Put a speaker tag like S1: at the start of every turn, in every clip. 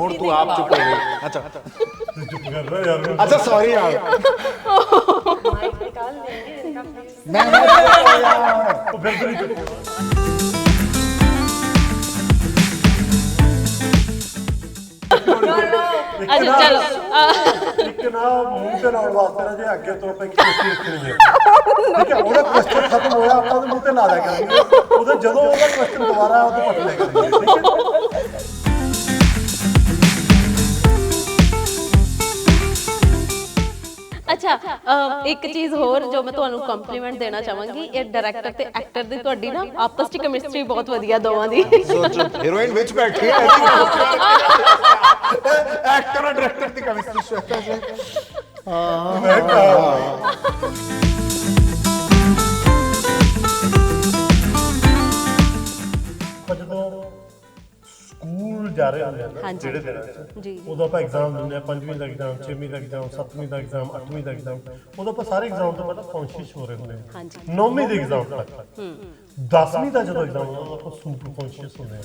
S1: और
S2: तू आप चुप रही
S3: अच्छा।, अच्छा। कर रहा यार।
S2: अच्छा सॉरी यार।
S1: माइक निकाल
S2: देंगे मैं मैं
S3: यार। तो फिर तो भी
S4: ਅੱਛਾ ਚਲੋ। ਅਹ,
S3: ਇੱਕ ਨਾ ਮੂੰਹ ਤੇ ਲਾਉਣ ਵਾਸਤੇ ਨਾ ਜੇ ਅੱਗੇ ਤੋਂ ਆਪਾਂ ਇੱਕ ਕੁਰਸੀ ਰੱਖਣੀ ਹੈ। ਠੀਕ ਹੈ ਉਹਦਾ ਕੁਐਸਚਨ ਖਤਮ ਹੋਇਆ ਆਪਾਂ ਉਹਦੇ ਮੂੰਹ ਤੇ ਲਾ ਦਿਆ ਕਰਾਂਗੇ। ਉਹਦਾ ਜਦੋਂ ਉਹਦਾ ਕੁਐਸਚਨ ਦੁਬਾਰਾ ਆਇਆ ਉਦੋਂ ਪਟ ਲਿਆ ਕਰਾਂਗੇ ਠੀਕ ਹੈ?
S4: ਅੱਛਾ ਅਹ, ਇੱਕ ਚੀਜ਼ ਹੋਰ ਜੋ ਮੈਂ ਤੁਹਾਨੂੰ ਕੰਪਲੀਮੈਂਟ ਦੇਣਾ ਚਾਹਾਂਗੀ ਇਹ ਡਾਇਰੈਕਟਰ ਤੇ ਐਕਟਰ ਦੀ ਤੁਹਾਡੀ ਨਾ ਆਪਸ ਚ ਕੈਮਿਸਟਰੀ ਬਹੁਤ ਵਧੀਆ ਦੋਵਾਂ ਦੀ।
S2: ਸੋਚੋ ਹੀਰੋਇਨ ਵਿੱਚ ਬੈਠੀ ਹੈ ਐਕਟਰ ਡਾਇਰੈਕਟਰ ਦੀ ਕੈਮਿਸਟਰੀ ਸ਼ਵੇਤਾ ਹੈ।
S3: ਜਾ ਰਹੇ ਹੁੰਦੇ ਆ ਨਾ
S4: ਹਾਂਜੀ।
S3: ਜਿਹੜੇ ਦਿਨਾਂ 'ਚ।
S4: ਜੀ।
S3: ਉਦੋਂ ਆਪਾਂ ਐਗਜ਼ਾਮ ਦਿੰਦੇ ਆ ਪੰਜਵੀਂ ਦਾ ਐਗਜ਼ਾਮ ਛੇਵੀਂ ਦਾ ਐਗਜ਼ਾਮ ਸੱਤਵੀਂ ਦਾ ਐਗਜ਼ਾਮ ਅੱਠਵੀਂ ਦਾ ਐਗਜ਼ਾਮ ਉਦੋਂ ਆਪਾਂ ਸਾਰੇ ਐਗਜ਼ਾਮ ਤੋਂ ਪਹਿਲਾਂ ਕੌਨਸ਼ੀਅਸ ਹੋ ਰਹੇ ਹੁੰਦੇ ਆ।
S4: ਹਾਂਜੀ।
S3: ਨੌਵੀਂ ਦੇ ਐਗਜ਼ਾਮ ਤੱਕ। ਦਸਵੀਂ ਦਾ ਜਦੋਂ ਐਗਜ਼ਾਮ ਆਉਂਦਾ ਉਦੋਂ ਆਪਾਂ ਸੁਪਰ ਕੌਨਸ਼ੀਅਸ ਹੁੰਦੇ ਆ।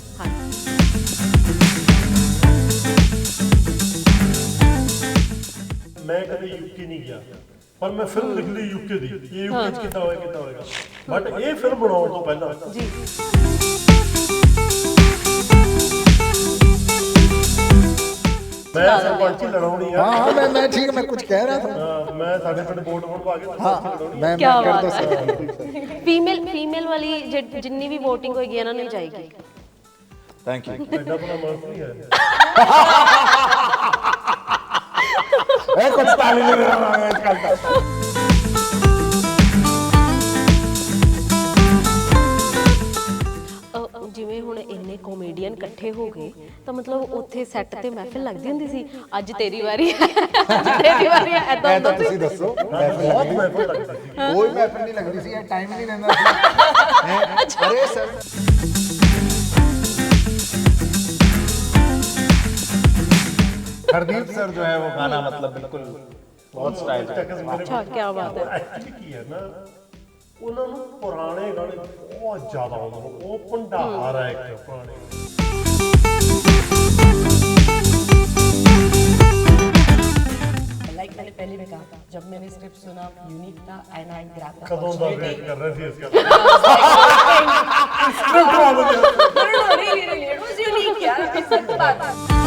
S3: ਮੈਂ ਕਦੇ ਯੂਕੇ ਨਹੀਂ ਗਿਆ ਪਰ ਮੈਂ ਫਿਲਮ ਲਿਖ ਲਈ ਯੂਕੇ ਦੀ। ਇਹ ਯੂਕੇ ਚ ਕਿੱਦਾਂ ਕਿੱਦਾਂ ਹੋਏਗਾ ਬਟ ਇਹ ਫਿਲਮ ਬਣਾਉਣ ਤੋਂ ਪਹਿਲਾਂ
S4: ਜੀ।
S3: ਮੈਂ ਸਰਪੰਚੀ ਲੜਾਉਣੀ ਆ
S2: हाँ हाँ मैं मैं ठीक है मैं कुछ कह रहा था
S3: ਹਾਂ, ਮੈਂ ਸਾਡੇ ਪਿੰਡ ਵੋਟ ਵੋਟ ਪਾ ਕੇ ਸਰਪੰਚੀ ਲੜਾਉਣੀ
S2: मैं
S4: क्या
S2: मैं कर
S4: बात
S2: दो
S4: है।
S2: सर
S4: ਫੀਮੇਲ ਫੀਮੇਲ ਵਾਲੀ ਜਿ- ਜਿੰਨੀ ਵੀ VOTING ਹੋਏਗੀ ਇਹਨਾਂ ਨੂੰ ਹੀ ਜਾਏਗੀ
S2: थैंक यू
S3: ਐਡਾ ਬੜਾ ਮਾਰਕ ਨਹੀਂ ਹੈ
S2: ए कुछ ताली नहीं दे रहा मैं कल तक
S4: ਕਾਮੇਡੀਅਨ ਇਕੱਠੇ ਹੋ ਗਏ ਤਾਂ ਮਤਲਬ ਉੱਥੇ ਸੈੱਟ ਤੇ ਮਹਿਫਿਲ ਲੱਗਦੀ ਹੁੰਦੀ ਸੀ ਅੱਜ ਤੇਰੀ ਵਾਰੀ ਹੈ ਅੱਜ ਤੇਰੀ ਵਾਰੀ ਹੈ ਐਦਾਂ
S2: मैं
S4: ਹੁੰਦਾ
S2: तो
S4: ਸੀ
S2: तुसी दसो
S3: ਬਹੁਤ ਮਹਿਫਲ ਲੱਗਦੀ ਸੀ
S2: कोई महफिल नहीं लगती सी टाइम ही नहीं देंदा सी हैं? अरे सर हरदीप सर जो है वो गाना मतलब बिल्कुल बहुत स्टाइल है
S4: ਅੱਛਾ ਕੀ ਬਾਤ ਹੈ
S3: ਐਕਚੁਅਲੀ ਕੀ ਹੈ ਨਾ ਉਹਨਾਂ ਨੂੰ ਪੁਰਾਣੇ ਗਾਣੇ ਬਹੁਤ ਜ਼ਿਆਦਾ ਆਉਂਦੇ ਨੇ ਉਹ ਭੰਡਾਰ ਹੈ ਇੱਕ ਪੁਰਾਣੇ
S1: लाइक मैंने पहले भी कहा जब मैंने स्क्रिप्ट सुना यूनिक था एंड आई ग्रैब द
S3: दा कर इसका स्क्रिप्ट वाला
S1: no no really it was unique यार बात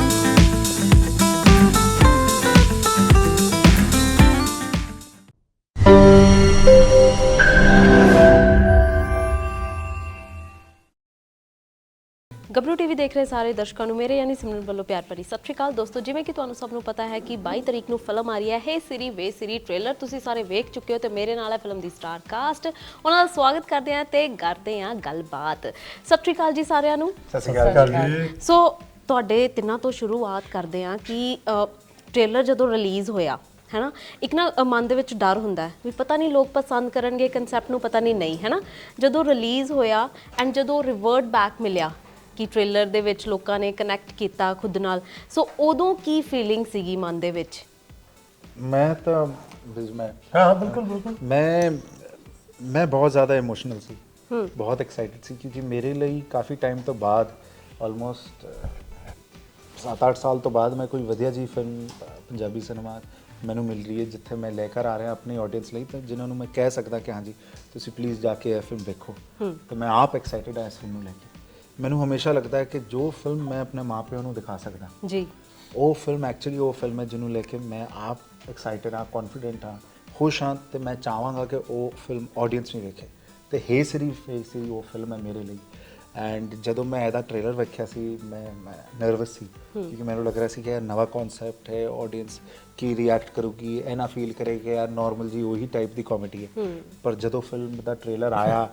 S4: ਗੱਭਰੂ ਟੀਵੀ ਦੇਖ ਰਹੇ ਸਾਰੇ ਦਰਸ਼ਕਾਂ ਨੂੰ ਮੇਰੇ ਯਾਨੀ ਸਿਮਰਨ ਵੱਲੋਂ ਪਿਆਰ ਭਰੀ ਸਤਿ ਸ਼੍ਰੀ ਅਕਾਲ। ਦੋਸਤੋ ਜਿਵੇਂ ਕਿ ਤੁਹਾਨੂੰ ਸਭ ਨੂੰ ਪਤਾ ਹੈ ਕਿ 22 ਤਰੀਕ ਨੂੰ ਫਿਲਮ ਆ ਰਹੀ ਹੈ ਹੇ ਸਿਰੀ ਵੇ ਸਿਰੀ ਟ੍ਰੇਲਰ ਤੁਸੀਂ ਸਾਰੇ ਵੇਖ ਚੁੱਕੇ ਹੋ ਤੇ ਮੇਰੇ ਨਾਲ ਹੈ ਫਿਲਮ ਦੀ ਸਟਾਰ ਕਾਸਟ ਉਹਨਾਂ ਦਾ ਸਵਾਗਤ ਕਰਦੇ ਹਾਂ ਤੇ ਕਰਦੇ ਹਾਂ ਗੱਲਬਾਤ। ਸਤਿ ਸ਼੍ਰੀ ਅਕਾਲ ਜੀ ਸਾਰਿਆਂ ਨੂੰ।
S2: ਸਤਿ ਸ਼੍ਰੀ ਅਕਾਲ
S3: ਜੀ।
S4: ਸੋ ਤੁਹਾਡੇ ਤਿੰਨਾਂ ਤੋਂ ਸ਼ੁਰੂਆਤ ਕਰਦੇ ਹਾਂ ਕਿ ਟ੍ਰੇਲਰ ਜਦੋਂ ਰਿਲੀਜ਼ ਹੋਇਆ ਹੈ ਨਾ ਇੱਕ ਨਾ ਮਨ ਦੇ ਵਿੱਚ ਡਰ ਹੁੰਦਾ ਹੈ ਵੀ ਪਤਾ ਨਹੀਂ ਲੋਕ ਪਸੰਦ ਕਰਨਗੇ ਕਨਸੈਪਟ ਨੂੰ ਪਤਾ ਨਹੀਂ ਨਹੀਂ ਹੈਨਾ? ਜਦੋਂ ਰਿਲੀਜ਼ ਹੋਇਆ ਐਂਡ ਜਦੋਂ ਰਿਵਰਟ ਬੈਕ ਮਿਲਿਆ ਕਿ ਟ੍ਰੇਲਰ ਦੇ ਵਿੱਚ ਲੋਕਾਂ ਨੇ ਕਨੈਕਟ ਕੀਤਾ ਖੁਦ ਨਾਲ। ਸੋ ਉਦੋਂ ਕੀ ਫੀਲਿੰਗ ਸੀਗੀ ਮਨ ਦੇ ਵਿੱਚ?
S2: ਮੈਂ ਤਾਂ ਬਿਜ਼
S3: ਮੈਂ। ਹਾਂ ਬਿਲਕੁਲ ਬਿਲਕੁਲ।
S2: ਮੈਂ ਮੈਂ ਬਹੁਤ ਜ਼ਿਆਦਾ ਇਮੋਸ਼ਨਲ ਸੀ। ਬਹੁਤ ਐਕਸਾਈਟਿਡ ਸੀ ਕਿਉਂਕਿ ਮੇਰੇ ਲਈ ਕਾਫੀ ਟਾਈਮ ਤੋਂ ਬਾਅਦ ਆਲਮੋਸਟ 7-8 ਸਾਲ ਤੋਂ ਬਾਅਦ ਮੈਂ ਕੋਈ ਵਧੀਆ ਜੀ ਫਿਲਮ ਪੰਜਾਬੀ ਸਿਨੇਮਾ ਮੈਨੂੰ ਮਿਲ ਰਹੀ ਹੈ ਜਿੱਥੇ ਮੈਂ ਲੈ ਕੇ ਆ ਰਿਹਾ ਆਪਣੀ ਆਡੀਅנס ਲਈ ਤਾਂ ਜਿਨ੍ਹਾਂ ਨੂੰ ਮੈਂ ਕਹਿ ਸਕਦਾ ਕਿ ਹਾਂਜੀ ਤੁਸੀਂ ਪਲੀਜ਼ ਜਾ ਕੇ ਇਹ ਫਿਲਮ ਦੇਖੋ। ਤਾਂ ਮੈਂ ਆਪ ਐਕਸਾਈਟਿਡ ਆ ਇਸ ਫਿਲਮ ਨੂੰ ਲੈ ਕੇ। ਮੈਨੂੰ ਹਮੇਸ਼ਾ ਲੱਗਦਾ ਹੈ ਕਿ ਜੋ ਫਿਲਮ ਮੈਂ ਆਪਣੇ ਮਾਪਿਆਂ ਨੂੰ ਦਿਖਾ ਸਕਦਾ
S4: ਜੀ।
S2: ਉਹ ਫਿਲਮ ਐਕਚੁਅਲੀ ਉਹ ਫਿਲਮ ਹੈ ਜਿਹਨੂੰ ਲੈ ਕੇ ਮੈਂ ਆਪ ਐਕਸਾਈਟਡ ਹਾਂ ਕੌਨਫੀਡੈਂਟ ਹਾਂ ਖੁਸ਼ ਹਾਂ ਤੇ ਮੈਂ ਚਾਹਾਂਗਾ ਕਿ ਉਹ ਫਿਲਮ ਆਡੀਅנס ਵੀ ਵੇਖੇ ਤੇ ਹੇ ਸਰੀ ਫੇ ਸੀ ਉਹ ਫਿਲਮ ਹੈ ਮੇਰੇ ਲਈ। ਐਂਡ ਜਦੋਂ ਮੈਂ ਇਹਦਾ ਟ੍ਰੇਲਰ ਵੇਖਿਆ ਸੀ ਮੈਂ ਨਰਵਸ ਸੀ। ਕਿਉਂਕਿ ਮੈਨੂੰ ਲੱਗ ਰਿਹਾ ਸੀ ਕਿ ਇਹ ਨਵਾਂ ਕਨਸੈਪਟ ਹੈ ਆਡੀਅנס ਕੀ ਰਿਐਕਟ ਕਰੂਗੀ ਇਹ ਨਾ ਫੀਲ ਕਰੇਗੀ ਯਾਰ ਨਾਰਮਲ ਜੀ ਉਹੀ ਟਾਈਪ ਦੀ ਕਾਮੇਡੀ ਹੈ। ਪਰ ਜਦੋਂ ਫਿਲਮ ਦਾ ਟ੍ਰੇਲਰ ਆਇਆ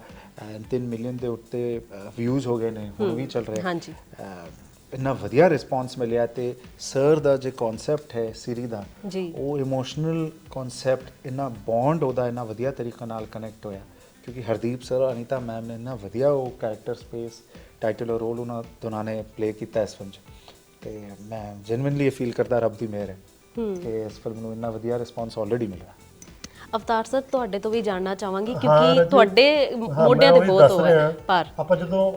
S2: 3 ਮਿਲੀਅਨ ਦੇ ਉੱਤੇ ਵਿਊਜ਼ ਹੋ ਗਏ ਨੇ ਹੁਣ ਵੀ ਚੱਲ ਰਿਹਾ।
S4: ਹਾਂਜੀ।
S2: ਇੰਨਾ ਵਧੀਆ ਰਿਸਪੌਂਸ ਮਿਲਿਆ ਤੇ ਸਰ ਦਾ ਜੇ ਕਨਸੈਪਟ ਹੈ ਸੀਰੀ ਦਾ। ਉਹ ਇਮੋਸ਼ਨਲ ਕਨਸੈਪਟ ਇੰਨਾ ਬੌਂਡ ਉਹਦਾ ਇੰਨਾ ਵਧੀਆ ਤਰੀਕੇ ਨਾਲ ਕਨੈਕਟ ਹੋਇਆ। ਕਿਉਂਕਿ ਹਰਦੀਪ ਸਰ ਅਨੀਤਾ ਮੈਮ ਨੇ ਇੰਨਾ ਵਧੀਆ ਉਹ ਕੈਰੈਕਟਰ ਸਪੇਸ ਟਾਈਟਲ ਔਰ ਰੋਲ ਉਹਨਾਂ ਦੋਨਾਂ ਨੇ ਪਲੇ ਕੀਤਾ ਇਸ ਫਿਲਮ 'ਚ ਤੇ ਮੈਂ ਜੈਨੂਇਨਲੀ ਫੀਲ ਕਰਦਾ ਰੱਬ ਦੀ ਮਿਹਰ ਹੈ ਕਿ ਇਸ ਫਿਲਮ ਨੂੰ ਇੰਨਾ ਵਧੀਆ ਰਿਸਪੌਂਸ ਆਲਰੇਡੀ ਮਿਲ ਰਿਹਾ
S4: ਅਵਤਾਰ ਸਰ ਤੁਹਾਡੇ ਤੋਂ ਵੀ ਜਾਣਨਾ ਚਾਹਾਂਗੀ ਕਿਉਂਕਿ। ਤੁਹਾਡੇ ਮੋਢਿਆਂ ਤੇ ਬਹੁਤ। ਹੈ ਪਰ
S3: ਆਪਾਂ ਜਦੋਂ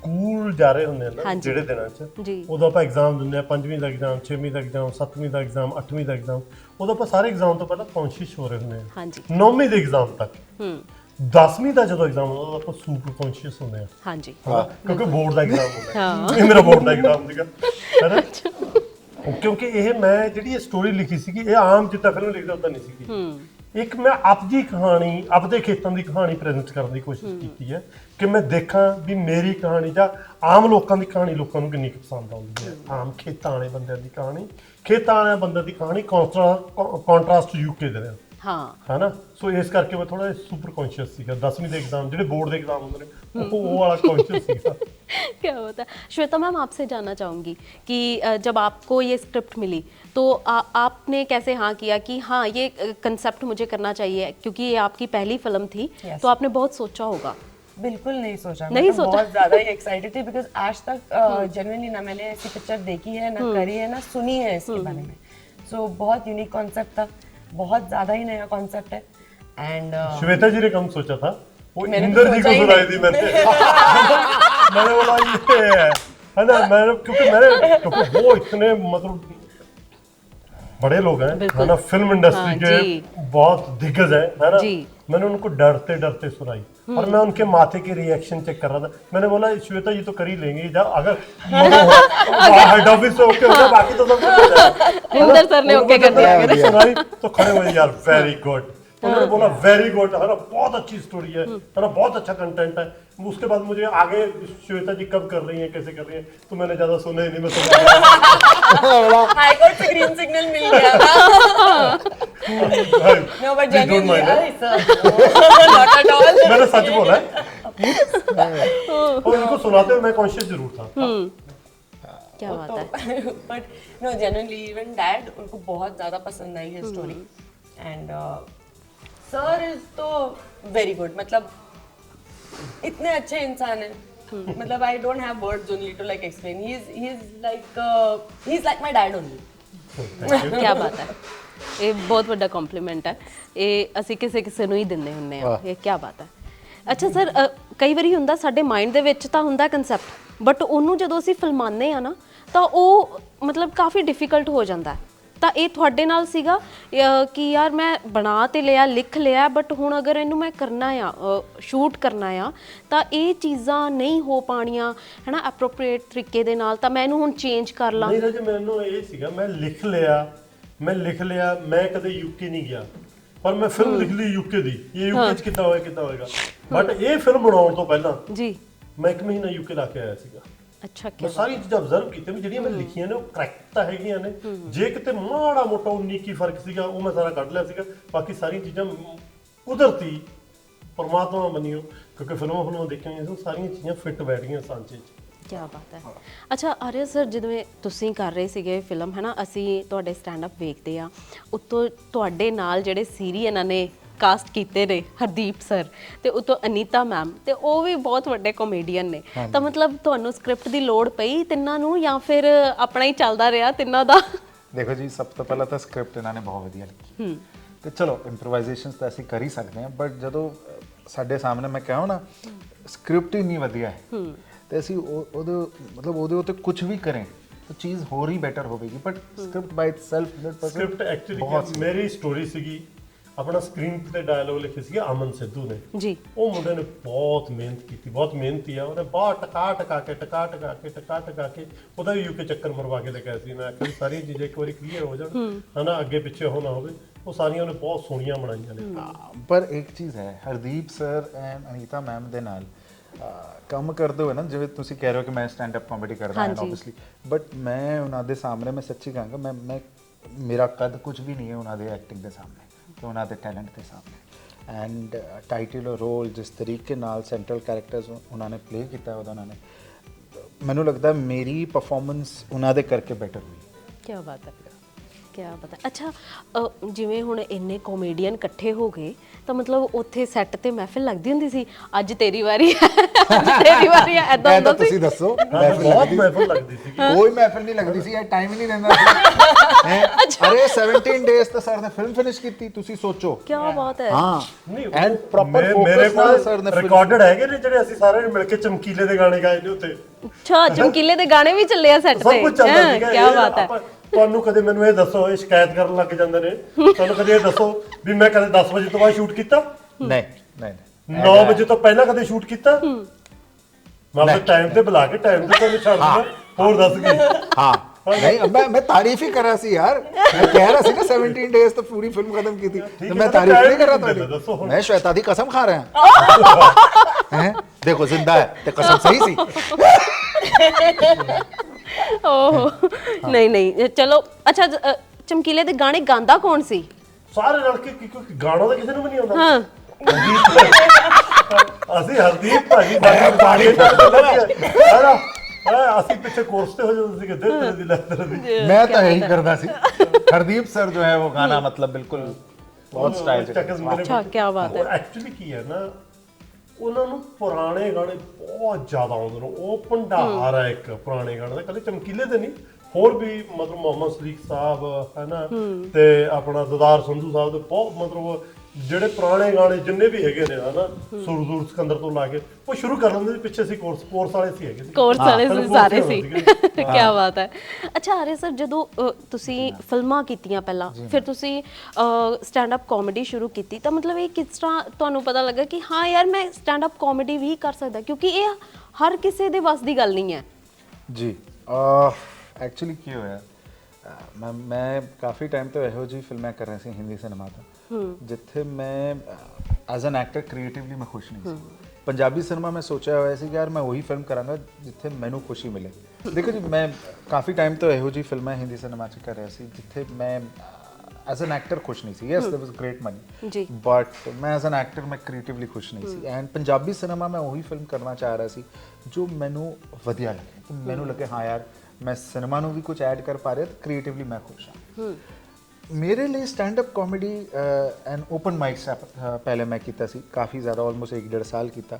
S3: ਸਕੂਲ ਜਾ ਰਹੇ ਹੁੰਦੇ ਆ ਨਾ
S4: ਹਾਂਜੀ।
S3: ਜਿਹੜੇ ਦਿਨਾਂ 'ਚ
S4: ਜੀ।
S3: ਉਦੋਂ ਆਪਾਂ ਐਗਜ਼ਾਮ ਦਿੰਦੇ ਆ ਪੰਜਵੀਂ ਦਾ ਐਗਜ਼ਾਮ ਛੇਵੀਂ ਦਾ ਐਗਜ਼ਾਮ ਸੱਤਵੀਂ ਦਾ ਐਗਜ਼ਾਮ ਅੱਠਵੀਂ ਦਾ ਐਗਜ਼ਾਮ ਉਦੋਂ ਆਪਾਂ ਸਾਰੇ ਐਗਜ਼ਾਮ ਤੋਂ ਪਹਿਲਾਂ ਕੌਨਸ਼ੀਅਸ ਹੋ ਰਹੇ ਹੁੰਦੇ ਆ।
S4: ਹਾਂਜੀ।
S3: ਨੌਵੀਂ ਦੇ ਐਗਜ਼ਾਮ ਤੱਕ।
S4: ਹੂੰ।
S3: 10ਵੀਂ ਦਾ ਜਦੋਂ ਐਗਜ਼ਾਮ ਹੁੰਦਾ ਉਦੋਂ ਆਪਾਂ ਸੁਪਰ ਕੌਨਸ਼ੀਅਸ ਹੁੰਦੇ ਆ।
S4: ਹਾਂਜੀ।
S3: ਹਨਾ? ਕਿਉਂਕਿ ਬੋਰਡ ਦਾ ਐਗਜ਼ਾਮ ਹੁੰਦਾ। ਹੈ। ਇਹ ਮੇਰਾ ਬੋਰਡ ਦਾ ਐਗਜ਼ਾਮ ਸੀਗਾ। ਹੈਨਾ? ਕਿਉਂਕਿ ਇਹ ਮੈਂ ਜਿਹੜੀ ਇਹ ਸਟੋਰੀ ਲਿਖੀ ਸੀਗੀ ਇਹ ਆਮ ਜਿੱਦਾਂ ਫਿਲਮ ਲਿਖਦਾ ਉਦਾਂ ਨਹੀਂ ਸੀਗੀ। ਇੱਕ ਮੈਂ ਆਪਦੀ ਕਹਾਣੀ ਆਪਦੇ ਖੇਤਾਂ ਦੀ ਕਹਾਣੀ ਪ੍ਰੈਜ਼ੈਂਟ ਕਰਨ ਦੀ ਕੋਸ਼ਿਸ਼ ਕੀਤੀ ਹੈ ਕਿ ਮੈਂ ਦੇਖਾਂ ਵੀ ਮੇਰੀ ਕਹਾਣੀ ਜਾਂ ਆਮ ਲੋਕਾਂ ਦੀ ਕਹਾਣੀ ਲੋਕਾਂ ਨੂੰ ਕਿੰਨੀ ਪਸੰਦ ਆਉਂਦੀ ਹੈ। ਆਮ ਖੇਤਾਂ ਵਾਲੇ ਬੰਦਿਆਂ ਦੀ ਕਹਾਣੀ ਖੇਤਾਂ ਵਾਲੇ ਬੰਦਿਆਂ ਦੀ ਕਹਾਣੀ ਕੰਟਰਾਸਟ ਯੂਕੇ ਦੇ ਨਾਲ
S4: ਹਾਂ
S3: ਹੈਨਾ ਸੋ ਇਸ ਕਰਕੇ ਮੈਂ ਥੋੜਾ ਸੁਪਰ ਕੌਨਸ਼ੀਅਸ ਸੀਗਾ 10ਵੀਂ ਦੇ ਐਗਜ਼ਾਮ ਜਿਹੜੇ ਬੋਰਡ ਦੇ ਐਗਜ਼ਾਮ ਹੁੰਦੇ ਨੇ ਉਹ ਉਹ ਵਾਲਾ ਕੌਨਸ਼ੀਅਸ ਸੀਗਾ
S4: क्या होता? है श्वेता मैम आपसे जानना चाहूँगी कि जब आपको ये स्क्रिप्ट मिली तो आ, आपने कैसे हाँ किया कि हाँ ये कंसेप्ट मुझे करना चाहिए? क्योंकि ये आपकी पहली फ़िल्म थी
S1: yes.
S4: तो आपने बहुत सोचा होगा।
S1: बिल्कुल नहीं सोचा।
S4: नहीं
S1: तो
S4: सोचा?
S1: बहुत ज़्यादा ही एक्साइटेड थी बिकॉज़ आज तक जनरली हम्म। ना मैंने ऐसी पिक्चर देखी है ना हम्म। करी है ना सुनी है इसके हम्म। बारे में। सो so, बहुत यूनिक कॉन्सेप्ट था। बहुत ज़्यादा ही नया कॉन्सेप्ट है। एंड
S3: श्वेता जी ने कम सोचा था। वो
S1: तो
S3: इंदर जी को सुनाई थी मैंने। मैंने बोला ये है। है ना? मैंने क्योंकि मैंने क्योंकि वो इतने मतलब बड़े लोग हैं है ना? फ़िल्म इंडस्ट्री
S4: हाँ,
S3: के बहुत दिग्गज हैं है ना?
S4: जी।
S3: मैंने उनको डरते डरते सुनाई और मैं उनके माथे के रिएक्शन चेक कर रहा था। मैंने बोला श्वेता जी तो कर ही लेंगे जा अगर हेड ऑफ़िस से ओके हो बाकी तो सब
S4: सर ने ओके कर दिया
S3: सुनाई तो खड़े हुए यार वेरी गुड उन्होंने बोला वेरी गुड है ना बहुत अच्छी स्टोरी है है ना बहुत अच्छा कंटेंट है। उसके बाद मुझे आगे श्वेता जी कब कर रही है कैसे कर रही हैं तो मैंने ज़्यादा सुना ही नहीं मैं सुना
S1: हाई कोर्ट से ग्रीन सिग्नल मिल गया था।
S3: No
S1: but genuinely not at all
S3: मैंने सच बोला है। और इनको सुनाते हुए मैं कॉन्शियस ज़रूर था।
S4: क्या बात है।
S1: But no genuinely even dad उनको बहुत ज़्यादा पसंद आई है स्टोरी एंड सर इज तो वेरी गुड मतलब इतने अच्छे इंसान हैं मतलब I don't have words only to like explain he is he is like he is like my dad only
S4: ਕੀ ਬਾਤ ਹੈ ਇਹ ਬਹੁਤ ਵੱਡਾ ਕੰਪਲੀਮੈਂਟ ਹੈ ਇਹ ਅਸੀਂ ਕਿਸੇ ਕਿਸੇ ਨੂੰ ਹੀ ਦਿੰਦੇ ਹੁੰਨੇ ਆ ਇਹ ਕੀ ਬਾਤ ਹੈ ਅੱਛਾ ਸਰ ਕਈ ਵਾਰੀ ਹੁੰਦਾ ਸਾਡੇ ਮਾਈਂਡ ਦੇ ਵਿੱਚ ਤਾਂ ਹੁੰਦਾ ਕਨਸੈਪਟ ਬਟ ਉਹਨੂੰ ਜਦੋਂ ਅਸੀਂ ਫਿਲਮਾਉਂਦੇ ਆ ਨਾ ਤਾਂ ਉਹ ਮਤਲਬ ਕਾਫੀ ਡਿਫਿਕਲਟ ਹੋ ਜਾਂਦਾ ਹੈ ਤਾਂ ਇਹ ਤੁਹਾਡੇ ਨਾਲ ਸੀਗਾ? ਅਹ, ਕਿ ਯਾਰ ਮੈਂ ਬਣਾ ਤੇ ਲਿਆ ਲਿਖ ਲਿਆ ਬਟ ਹੁਣ ਅਗਰ ਇਹਨੂੰ ਮੈਂ ਕਰਨਾ ਆ ਸ਼ੂਟ ਕਰਨਾ ਆ ਤਾਂ ਇਹ ਚੀਜ਼ਾਂ ਨਹੀਂ ਹੋ ਪਾਣੀਆਂ ਹੈਨਾ ਐਪਰੋਪ੍ਰੀਏਟ ਤਰੀਕੇ ਦੇ ਨਾਲ ਤਾਂ ਮੈਂ ਇਹਨੂੰ ਹੁਣ ਚੇਂਜ ਕਰ ਲਾਂ।
S3: ਨਹੀਂ ਰਾਜੇ ਮੈਨੂੰ ਇਹ ਸੀਗਾ ਮੈਂ ਲਿਖ ਲਿਆ ਮੈਂ ਲਿਖ ਲਿਆ ਮੈਂ ਕਦੇ ਯੂਕੇ ਨਹੀਂ ਗਿਆ ਪਰ ਮੈਂ ਫਿਲਮ ਲਿਖ ਲਈ ਯੂਕੇ ਦੀ ਇਹ ਯੂਕੇ ਚ ਕਿੱਦਾਂ ਹੋਇਆ ਕਿੱਦਾਂ ਹੋਏਗਾ? ਬਟ ਇਹ ਫਿਲਮ ਬਣਾਉਣ ਤੋਂ ਪਹਿਲਾਂ
S4: ਜੀ।
S3: ਮੈਂ ਇੱਕ ਮਹੀਨਾ ਯੂਕੇ ਲਾ ਕੇ ਆਇਆ ਸੀਗਾ।
S4: ਅੱਛਾ ਕੀ
S3: ਮੈਂ ਸਾਰੀ ਚੀਜ਼ਾਂ ਅਬਜ਼ਰਵ ਕੀਤੀਆਂ ਵੀ ਜਿਹੜੀਆਂ ਮੈਂ ਲਿਖੀਆਂ ਨੇ ਉਹ ਕਰੈਕਟ ਤਾਂ ਹੈਗੀਆਂ ਨੇ। ਜੇ ਕਿਤੇ ਮਾੜਾ ਮੋਟਾ 19 ਕੀ ਫ਼ਰਕ ਸੀਗਾ ਉਹ ਮੈਂ ਸਾਰਾ ਕੱਢ ਲਿਆ ਸੀਗਾ। ਬਾਕੀ ਸਾਰੀਆਂ ਚੀਜ਼ਾਂ ਕੁਦਰਤੀ ਪਰਮਾਤਮਾ ਮੰਨਿਓ ਕਿਉਂਕਿ ਫਿਲਮਾਂ ਫਿਲਮਾਂ ਦੇਖੀਆਂ ਹੋਈਆਂ ਸੀ ਸਾਰੀਆਂ ਚੀਜ਼ਾਂ ਫਿੱਟ ਬੈਠ ਗਈਆਂ ਸਾਂਚੇ 'ਚ।
S4: ਕੀ ਬਾਤ ਹੈ। ਅੱਛਾ ਆਰਿਆ ਸਰ ਜਿਵੇਂ ਤੁਸੀਂ ਕਰ ਰਹੇ ਸੀਗੇ ਫਿਲਮ ਹੈ ਨਾ ਅਸੀਂ ਤੁਹਾਡੇ ਸਟੈਂਡ ਅਪ ਵੇਖਦੇ ਆ। ਉੱਤੋਂ ਤੁਹਾਡੇ ਨਾਲ ਜਿਹੜੇ ਸੀਰੀ ਇਹਨਾਂ ਨੇ ਕਾਸਟ ਕੀਤੇ ਨੇ ਹਰਦੀਪ ਸਰ ਤੇ ਉਤੋਂ ਅਨੀਤਾ ਮੈਮ ਤੇ ਉਹ ਵੀ ਬਹੁਤ ਵੱਡੇ ਕਾਮੇਡੀਅਨ ਨੇ। ਤਾਂ ਮਤਲਬ ਤੁਹਾਨੂੰ ਸਕ੍ਰਿਪਟ ਦੀ ਲੋੜ ਪਈ ਤਿੰਨਾਂ ਨੂੰ ਜਾਂ ਫਿਰ ਆਪਣਾ ਹੀ ਚੱਲਦਾ ਰਿਹਾ ਤਿੰਨਾਂ ਦਾ?
S2: ਦੇਖੋ ਜੀ ਸਭ ਤੋਂ ਪਹਿਲਾਂ ਤਾਂ ਸਕ੍ਰਿਪਟ ਇਹਨਾਂ ਨੇ ਬਹੁਤ ਵਧੀਆ ਲਿਖੀ। ਤੇ ਚਲੋ ਇੰਪਰੋਵਾਈਜ਼ੇਸ਼ਨਸ ਤਾਂ ਅਸੀਂ ਕਰ ਹੀ ਸਕਦੇ ਹਾਂ ਬਟ ਜਦੋਂ ਸਾਡੇ ਸਾਹਮਣੇ ਮੈਂ ਕਹਾਂ ਨਾ ਸਕ੍ਰਿਪਟ ਹੀ ਨਹੀਂ ਵਧੀਆ ਹੈ। ਤੇ ਅਸੀਂ ਉਹ- ਉਹਦੇ ਮਤਲਬ ਉਹਦੇ ਉੱਤੇ ਕੁਝ ਵੀ ਕरें ਤਾਂ ਚੀਜ਼ ਹੋਰ ਹੀ ਬੈਟਰ ਹੋਵੇਗੀ but script by itself 100%
S3: script actually
S2: ਬਹੁਤ
S3: ਮੇਰੀ ਸਟੋਰੀ ਸੀਗੀ ਆਪਣਾ ਸਕਰੀਨ ਤੇ ਡਾਇਲੋਗ ਲਿਖੇ ਸੀਗੇ ਅਮਨ ਸਿੱਧੂ ਨੇ।
S4: ਜੀ।
S3: ਉਹ ਮੁੰਡੇ ਨੇ ਬਹੁਤ ਮਿਹਨਤ ਕੀਤੀ ਬਹੁਤ ਮਿਹਨਤੀ ਆ। ਉਹਨੇ ਬਹੁਤ ਟਕਾ ਟਕਾ ਕੇ ਟਕਾ ਟਕਾ ਕੇ ਟਕਾ ਟਕਾ ਕੇ ਉਹਦਾ ਵੀ ਯੂਕੇ ਚੱਕਰ ਮਰਵਾ ਕੇ ਲੈ ਕੇ ਆਇਆ ਸੀ। ਮੈਂ ਵੀ ਸਾਰੀਆਂ ਚੀਜ਼ਾਂ ਇੱਕ ਵਾਰੀ ਕਲੀਅਰ ਹੋ ਜਾਣ। ਹਨਾ ਅੱਗੇ ਪਿੱਛੇ ਹੋਣਾ ਹੋਵੇ। ਉਹ ਸਾਰੀਆਂ ਉਹਨੇ ਬਹੁਤ ਸੋਹਣੀਆਂ ਬਣਾਈਆਂ ਨੇ।
S2: ਹਾਂ, ਪਰ ਇੱਕ ਚੀਜ਼ ਹੈ Hardeep sir and Anita ma'am ਦੇ ਨਾਲ ਕੰਮ ਕਰਦੇ ਹੋਏ ਨਾ ਜਿਵੇਂ ਤੁਸੀਂ ਕਹਿ ਰਹੇ ਹੋ ਕਿ ਮੈਂ ਸਟੈਂਡ ਅਪ ਕਾਮੇਡੀ ਕਰਦਾ ਹਾਂ। ਆਬਵੀਅਸਲੀ ਬਟ ਮੈਂ ਉਹਨਾਂ ਦੇ ਸਾਹਮਣੇ ਮੈਂ ਸੱਚੀ ਕਹਾਂਗਾ ਮੈਂ ਮੈਂ ਮੇਰਾ ਕੱਦ ਕੁਝ ਵੀ ਨਹੀਂ ਹੈ ਉਹਨਾਂ ਦੇ ਐਕਟਿੰਗ ਦੇ ਸਾਹਮਣੇ। ਤੇ ਉਹਨਾਂ ਦੇ ਟੈਲੈਂਟ ਦੇ ਸਾਹਮਣੇ। ਐਂਡ ਟਾਈਟਲ ਰੋਲ ਜਿਸ ਤਰੀਕੇ ਨਾਲ ਸੈਂਟਰਲ ਕੈਰੈਕਟਰਸ ਉਹਨਾਂ ਨੇ ਪਲੇ ਕੀਤਾ ਉਹਦਾ ਉਹਨਾਂ ਨੇ ਮੈਨੂੰ ਲੱਗਦਾ ਮੇਰੀ ਪਰਫਾਰਮੈਂਸ ਉਹਨਾਂ ਦੇ ਕਰਕੇ ਬੈਟਰ ਹੋਈ।
S4: ਕੀ ਬਾਤ ਹੈ। ਕੀ ਪਤਾ। ਅੱਛਾ ਅ, ਜਿਵੇਂ ਹੁਣ ਇੰਨੇ ਕਾਮੇਡੀਅਨ ਇਕੱਠੇ ਹੋ ਗਏ ਤਾਂ ਮਤਲਬ ਉੱਥੇ ਸੈੱਟ ਤੇ ਮਹਿਫਿਲ ਲੱਗਦੀ ਹੁੰਦੀ ਸੀ? ਅੱਜ ਤੇਰੀ ਵਾਰੀ ਹੈ ਅੱਜ ਤੇਰੀ ਵਾਰੀ ਹੈ ਐਦਾਂ
S2: ਇਹ
S4: ਹੁੰਦਾ
S2: ਤਾਂ
S4: ਸੀ
S2: ਤੁਸੀਂ ਦੱਸੋ
S3: ਹਾਂ,
S2: ਮਹਿਫਿਲ
S3: ਬਹੁਤ
S2: ਲੱਗਦੀ
S3: ਮਹਿਫਲ ਲੱਗਦੀ ਸੀ
S2: ਕੋਈ ਮਹਿਫਿਲ ਨਹੀਂ ਲੱਗਦੀ ਸੀ ਇਹ ਟਾਈਮ ਹੀ ਨਹੀਂ ਰਹਿੰਦਾ ਸੀ। ਹੈਂ? ਅਰੇ 17 ਡੇਜ਼ ਤਾਂ ਸਰ ਨੇ ਫਿਲਮ ਫਿਨਿਸ਼ ਕੀਤੀ ਤੁਸੀਂ ਸੋਚੋ।
S4: ਕੀ ਬਾਤ ਹੈ।
S2: ਹਾਂ।
S3: ਨਹੀਂ
S2: ਐਂਡ ਪ੍ਰੋਪਰ
S3: ਮੇਰੇ
S2: ਫੋਕਸ ਨਾਲ
S3: ਕੋਲ
S2: ਸਰ ਨੇ film-
S3: ਰਿਕਾਰਡਡ ਹੈਗੇ ਨੇ ਜਿਹੜੇ ਅਸੀਂ ਸਾਰੇ ਮਿਲ ਕੇ ਚਮਕੀਲੇ ਦੇ ਗਾਣੇ ਗਾਏ ਨੇ ਉੱਤੇ
S4: ਅੱਛਾ ਚਮਕੀਲੇ ਦੇ ਗਾਣੇ ਵੀ ਚੱਲੇ ਆ ਸੈੱਟ
S3: ਸਭ
S4: ਤੇ।
S3: ਕੁਝ ਚੱਲਦਾ ਸੀਗਾ
S4: ਕੀ
S3: ਇਹ
S4: ਬਾਤ ਹੈ।
S3: ਆਪਾਂ- ਤੁਹਾਨੂੰ ਕਦੇ ਮੈਨੂੰ ਇਹ ਦੱਸੋ ਇਹ ਸ਼ਿਕਾਇਤ ਕਰਨ ਲੱਗ ਜਾਂਦੇ ਨੇ। ਤੁਹਾਨੂੰ ਕਦੇ ਇਹ ਦੱਸੋ ਵੀ ਮੈਂ ਕਦੇ 10 ਵਜੇ ਤੋਂ ਬਾਅਦ ਸ਼ੂਟ ਕੀਤਾ?
S2: ਨਹੀਂ ਨਹੀਂ ਨਹੀਂ।
S3: 9 ਵਜੇ ਤੋਂ ਪਹਿਲਾਂ ਕਦੇ ਸ਼ੂਟ ਕੀਤਾ? ਮੈਂ ਆਪਣੇ ਟਾਈਮ ਤੇ ਬੁਲਾ ਕੇ ਟਾਈਮ ਤੇ ਤੁਹਾਨੂੰ ਛੱਡ ਦਿੰਦਾ। ਹੋਰ ਦੱਸ ਕੀ?
S2: ਹਾਂ। ਨਹੀਂ ਮੈਂ ਮੈਂ ਤਾਰੀਫ ਹੀ ਕਰ ਰਿਹਾ ਸੀ ਯਾਰ। ਮੈਂ ਕਹਿ ਰਿਹਾ ਸੀ ਨਾ 17 ਡੇਜ਼ ਤਾਂ ਪੂਰੀ ਫਿਲਮ ਖਤਮ ਕੀਤੀ। ਤੇ ਮੈਂ ਤਾਰੀਫ ਨਹੀਂ ਕਰ ਰਿਹਾ ਤੁਹਾਡੀ। ਮੈਂ ਸ਼ੈਤਾਨ ਦੀ ਕਸਮ ਖਾ ਰਿਹਾ। ਹੈ? ਦੇਖੋ ਜ਼ਿੰਦਾ ਹੈ ਤੇ ਕਸਮ ਸਹੀ ਸੀ।
S4: ਓਹ ਨਹੀਂ ਨਹੀਂ ਚਲੋ ਅੱਛਾ ਜ- ਅ, ਚਮਕੀਲੇ ਦੇ ਗਾਣੇ ਗਾਉਂਦਾ ਕੌਣ ਸੀ
S3: ਸਾਰੇ ਰਲ ਕੇ ਕਿਉਂਕਿ ਗਾਣਾ ਤਾਂ ਕਿਸੇ ਨੂੰ ਵੀ ਨਹੀਂ ਆਉਂਦਾ
S4: ਹਾਂ
S3: ਅਸੀਂ ਹਰਦੀਪ ਭਾਜੀ ਸਾਡੇ ਬਾਰੇ ਸਾਰਾ ਅਸੀਂ ਪਿੱਛੇ ਕੋਰਸ ਤੇ ਹੋ ਜਾਂਦੇ ਸੀਗੇ ਦਿਲ ਤੇਰੇ ਦੀ ਲੱਤ ਤੇਰੇ ਦੀ
S2: मैं तो यही करता सी हरदीप सर जो है वो गाना मतलब बिल्कुल बहुत स्टाइल से
S3: ਚੱਕਰ ਮੇਰੇ
S4: ਅੱਛਾ ਕੀ ਬਾਤ ਹੈ
S3: ਐਕਚੁਅਲੀ ਕੀ ਹੈ ਨਾ ਉਹਨਾਂ ਨੂੰ ਪੁਰਾਣੇ ਗਾਣੇ ਬਹੁਤ ਜ਼ਿਆਦਾ ਆਉਂਦੇ ਨੇ। ਉਹ ਭੰਡਾਰ ਹੈ ਇੱਕ ਪੁਰਾਣੇ ਗਾਣੇ ਦਾ ਕੱਲੇ ਚਮਕੀਲੇ ਤੇ ਨਹੀਂ। ਹੋਰ ਵੀ ਮਤਲਬ ਮੁਹੰਮਦ ਸਦੀਕ ਸਾਹਿਬ ਹੈ। ਨਾ ਤੇ ਆਪਣਾ ਦਦਾਰ ਸੰਧੂ ਸਾਹਿਬ ਦੇ ਬਹੁਤ ਮਤਲਬ ਜਿਹੜੇ ਪੁਰਾਣੇ ਗਾਣੇ ਜਿੰਨੇ ਵੀ ਹੈਗੇ ਨੇ ਹਨਾ ਸੁਰਦੂਰ ਸਿਕੰਦਰ ਤੋਂ ਲਾ ਕੇ ਉਹ ਸ਼ੁਰੂ ਕਰ ਲੈਂਦੇ ਸੀ ਪਿੱਛੇ ਸੀ ਕੋਰਸ ਕੋਰਸ ਵਾਲੇ ਸੀ ਹੈਗੇ ਸੀ।
S4: ਕੋਰਸ ਵਾਲੇ ਸੀ ਸਾਰੇ ਸੀ। ਕੀ ਬਾਤ ਹੈ। ਅੱਛਾ ਆਰੇ ਸਰ ਜਦੋਂ ਅ, ਤੁਸੀਂ ਫਿਲਮਾਂ ਕੀਤੀਆਂ ਪਹਿਲਾਂ ਫਿਰ ਤੁਸੀਂ ਸਟੈਂਡ ਅਪ ਕਾਮੇਡੀ ਸ਼ੁਰੂ ਕੀਤੀ ਤਾਂ ਮਤਲਬ ਇਹ ਕਿਸ ਤਰ੍ਹਾਂ ਤੁਹਾਨੂੰ ਪਤਾ ਲੱਗਾ ਕਿ ਹਾਂ ਯਾਰ ਮੈਂ ਸਟੈਂਡ ਅਪ ਕਾਮੇਡੀ ਵੀ ਕਰ ਸਕਦਾ ਕਿਉਂਕਿ ਇਹ ਹਰ ਕਿਸੇ ਦੇ ਵੱਸ ਦੀ ਗੱਲ ਨਹੀਂ ਹੈ।
S2: ਜੀ ਐਕਚੁਅਲੀ ਕੀ ਹੋਇਆ ਅਹ ਮੈਂ ਮੈਂ ਕਾਫੀ ਟਾਈਮ ਤੋਂ ਇਹੋ ਜਿਹੀ ਫਿਲਮਾਂ ਕਰ ਰਿਹਾ ਸੀ ਹਿੰਦੀ ਸਿਨੇਮਾ ਦਾ ਜਿੱਥੇ ਮੈਂ ਐਜ਼ ਐਨ ਐਕਟਰ ਕ੍ਰੀਏਟਿਵਲੀ ਮੈਂ ਖੁਸ਼ ਨਹੀਂ ਸੀ। ਪੰਜਾਬੀ ਸਿਨੇਮਾ ਮੈਂ ਸੋਚਿਆ ਹੋਇਆ ਸੀ ਕਿ ਯਾਰ ਮੈਂ ਉਹੀ ਫਿਲਮ ਕਰਾਂਗਾ ਜਿੱਥੇ ਮੈਨੂੰ ਖੁਸ਼ੀ ਮਿਲੇ। ਦੇਖੋ ਜੀ ਮੈਂ ਕਾਫੀ ਟਾਈਮ ਤੋਂ ਇਹੋ ਜਿਹੀ ਫਿਲਮਾਂ ਹਿੰਦੀ ਸਿਨੇਮਾ 'ਚ ਕਰ ਰਿਹਾ ਸੀ ਜਿੱਥੇ ਮੈਂ ਐਜ਼ ਐਨ ਐਕਟਰ ਖੁਸ਼ ਨਹੀਂ ਸੀ। Yes there was great money
S4: ਜੀ।
S2: ਬਟ ਮੈਂ ਐਜ਼ ਐਨ ਐਕਟਰ ਮੈਂ ਕ੍ਰੀਏਟਿਵਲੀ ਖੁਸ਼ ਨਹੀਂ ਸੀ। ਐਂਡ ਪੰਜਾਬੀ ਸਿਨੇਮਾ ਮੈਂ ਉਹੀ ਫਿਲਮ ਕਰਨਾ ਚਾਹ ਰਿਹਾ ਸੀ ਜੋ ਮੈਨੂੰ ਵਧੀਆ ਲੱਗੇ। ਮੈਨੂੰ ਲੱਗੇ ਹਾਂ ਯਾਰ ਮੈਂ ਸਿਨੇਮਾ ਨੂੰ ਵੀ ਕੁਝ ਐਡ ਕਰ ਪਾ ਰਿਹਾ ਤੇ ਕ੍ਰੀਏਟਿਵਲੀ ਮੈਂ ਖੁਸ਼ ਹਾਂ। ਮੇਰੇ ਲਈ stand up comedy and open mics ਪਹਿਲੇ ਮੈਂ ਕੀਤਾ ਸੀ ਕਾਫੀ ਜ਼ਿਆਦਾ ਆਲਮੋਸਟ 1.5 ਸਾਲ ਕੀਤਾ।